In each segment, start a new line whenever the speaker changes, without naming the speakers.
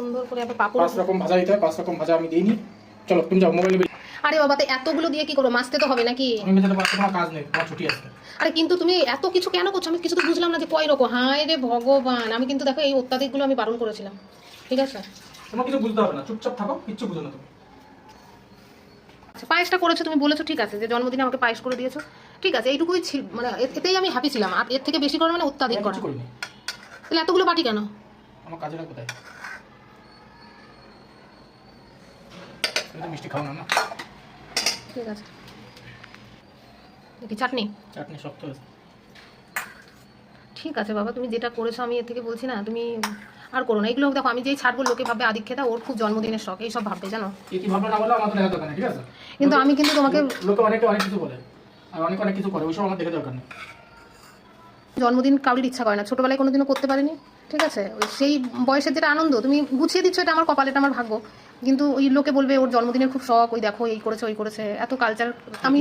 সুন্দর করে আবার পাপড়
পাঁচ রকম ভাজা দিতে হয় পাঁচ রকম ভাজা আমি দিইনি। চলো তুমি যাও মোবাইলে
আরে বাবা তো এতগুলো দিয়ে কি করব? মাছতে তো হবে নাকি?
আমি পারছি কাজ নেই ছুটি আছে।
আরে কিন্তু তুমি এত কিছু কেন করছ? আমি কিছু তো বুঝলাম না যে কয় রকম। হায় রে ভগবান আমি কিন্তু দেখো এই অত্যাধিকগুলো আমি বারণ করেছিলাম। ঠিক আছে?
তোমার কিছু বুঝতে হবে না চুপচাপ থাকো কিচ্ছু বুঝো না তুমি।
আচ্ছা পায়েসটা করেছ তুমি বলেছ ঠিক আছে যে জন্মদিনে আমাকে পায়েস করে দিয়েছ। ঠিক আছে এইটুকুই মানে এতেই আমি হ্যাপি ছিলাম। আর এর থেকে বেশি করা মানে অত্যাধিক করা। তাহলে এতগুলো বাটি কেন?
আমার কাজেরা কোথায়? তুমি তো মিষ্টি খাও না না?
ঠিক আছে। কি চাটনি?
চাটনি শক্ত হয়েছে।
ঠিক আছে বাবা তুমি যেটা করেছ আমি এর থেকে বলছি না তুমি আর করো না। এগুলো দেখো আমি যেই ছাড়বো লোকে ভাববে আদিক খেতা ওর খুব জন্মদিনের শখ এইসব ভাববে জানো?
কি না বলো আমার দেখা দরকার ঠিক আছে?
কিন্তু আমি কিন্তু তোমাকে
লোকে অনেকে অনেক কিছু বলে আর অনেক অনেক কিছু করে ওইসব আমার দেখে দরকার নেই।
জন্মদিন কাউরির ইচ্ছা করে না ছোটবেলায় কোনোদিনও করতে পারিনি ঠিক আছে? সেই বয়সের যেটা আনন্দ তুমি গুছিয়ে দিচ্ছ এটা আমার কপাল এটা আমার ভাগ্য। কিন্তু ওই লোকে বলবে ওর জন্মদিনের খুব শখ ওই দেখো এই করেছে ওই করেছে। এত কালচার আমি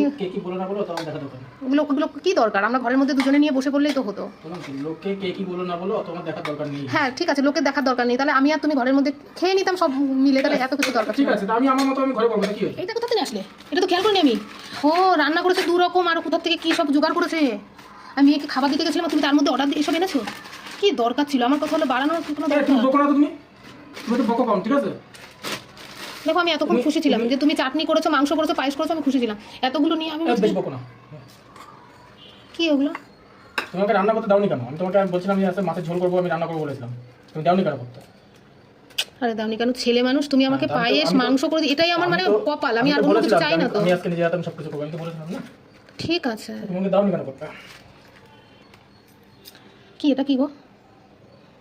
ওগুলো ওগুলো কি দরকার? আমরা ঘরের মধ্যে দুজনে নিয়ে বসে পড়লেই তো হতো।
বললাম কে কি বলো না বলো অত দেখার দরকার নেই।
হ্যাঁ ঠিক আছে লোকের দেখার দরকার নেই। তাহলে আমি আর তুমি ঘরের মধ্যে খেয়ে নিতাম সব মিলে তাহলে এত কিছু দরকার
ঠিক আছে আমি আমার মতো আমি ঘরে করব কি
এইটা কোথা থেকে আসলে? এটা তো খেয়াল করিনি আমি। ও রান্না করেছে দু রকম আর কোথা থেকে কি সব জোগাড় করেছে? আমি মেয়েকে খাবার দিতে গেছিলাম তুমি তার মধ্যে অর্ডার দিয়ে এসব এনেছো? কি দরকার ছিল? আমার কথা হলো বাড়ানোর কোনো দরকার?
তুমি তো তুমি? তুমি তো বকো কম ঠিক আছে?
দেখো আমি এতক্ষণ খুশি ছিলাম যে তুমি চাটনি করেছ মাংস করেছ পায়েস করেছ আমি খুশি ছিলাম। এতগুলো নিয়ে আমি
বেশি বকো না।
কি ওগুলো
তুমি আমাকে রান্না করতে দাওনি কেন? আমি তোমাকে বলছিলাম যে আজকে মাছের ঝোল করব আমি রান্না করব বলেছিলাম। তুমি দাওনি কেন করতে?
আরে দাওনি কেন? ছেলে মানুষ তুমি আমাকে পায়েস মাংস করে এটাই আমার মানে কপাল আমি আর অন্য কিছু চাই না তো।
আমি আজকে নিজে হাতে আমি সব কিছু করব আমি তো বলেছিলাম না।
ঠিক আছে।
তুমি আমাকে দাওনি কেন করতে?
কি এটা কি গো?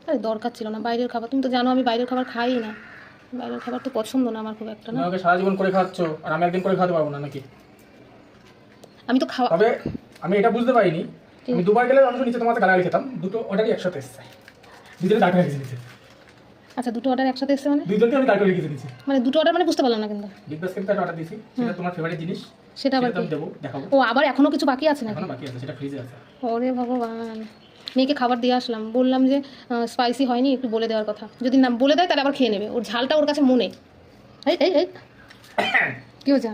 আরে দরকার ছিল না বাইরের খাবার। তুমি তো জানো আমি বাইরের খাবার খাই না। বাইরের খাবার তো পছন্দ না আমার খুব একটা না।
আমাকে সারা জীবন করে খাচ্ছ আর আমি একদিন করে খাওয়াতে পারব না নাকি?
আমি তো খাওয়া
তবে আমি এটা বুঝতে পারিনি। আমি দুবার গেলে আমি নিচে তোমার গালাগালি খেতাম। দুটো অর্ডারই একসাথে এসছে। দুজনে করে রেখেছে নিচে
আচ্ছা দুটো অর্ডার একসাথে এসেছে মানে?
দুজনকে আমি দাঁড় করে রেখেছি নিচে
মানে দুটো অর্ডার মানে বুঝতে পারলাম না কিন্তু।
বিগ বাস্কেট একটা অর্ডার দিয়েছি। সেটা তোমার ফেভারিট জিনিস।
সেটা আবার
দেবো দেখাবো।
ও আবার এখনও কিছু বাকি আছে নাকি?
এখনও বাকি আছে সেটা ফ্রিজে আছে।
ওরে ভগবান। মেয়েকে খাবার দিয়ে আসলাম। বললাম যে স্পাইসি হয়নি একটু বলে দেওয়ার কথা। যদি না বলে দেয় তাহলে আবার খেয়ে নেবে। ওর ঝালটা ওর কাছে মনে। এই এই এই। কি হয়েছে?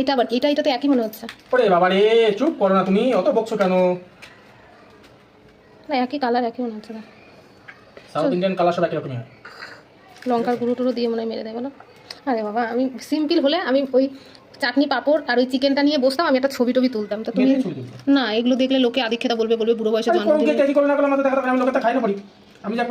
এটা আবার এটা এটা তো একই মনে হচ্ছে।
ওরে বাবা রে চুপ করো না তুমি। অত বকছো কেন?
না একই কালার একই মনে হচ্ছে না
সাউথ ইন্ডিয়ান কালার সব একই রকমই হয়।
লঙ্কার গুঁড়ো টুড়ো দিয়ে মনে হয় মেরে দেয় বলো? আরে বাবা আমি সিম্পল হলে আমি ওই চাটনি পাপড় আর ওই চিকেনটা নিয়ে বসতাম আমি একটা ছবি টবি তুলতাম। তো তুমি। না এগুলো দেখলে লোকে আদিক্ষেতা বলবে বলবে বুড়ো বয়সে
আমি যা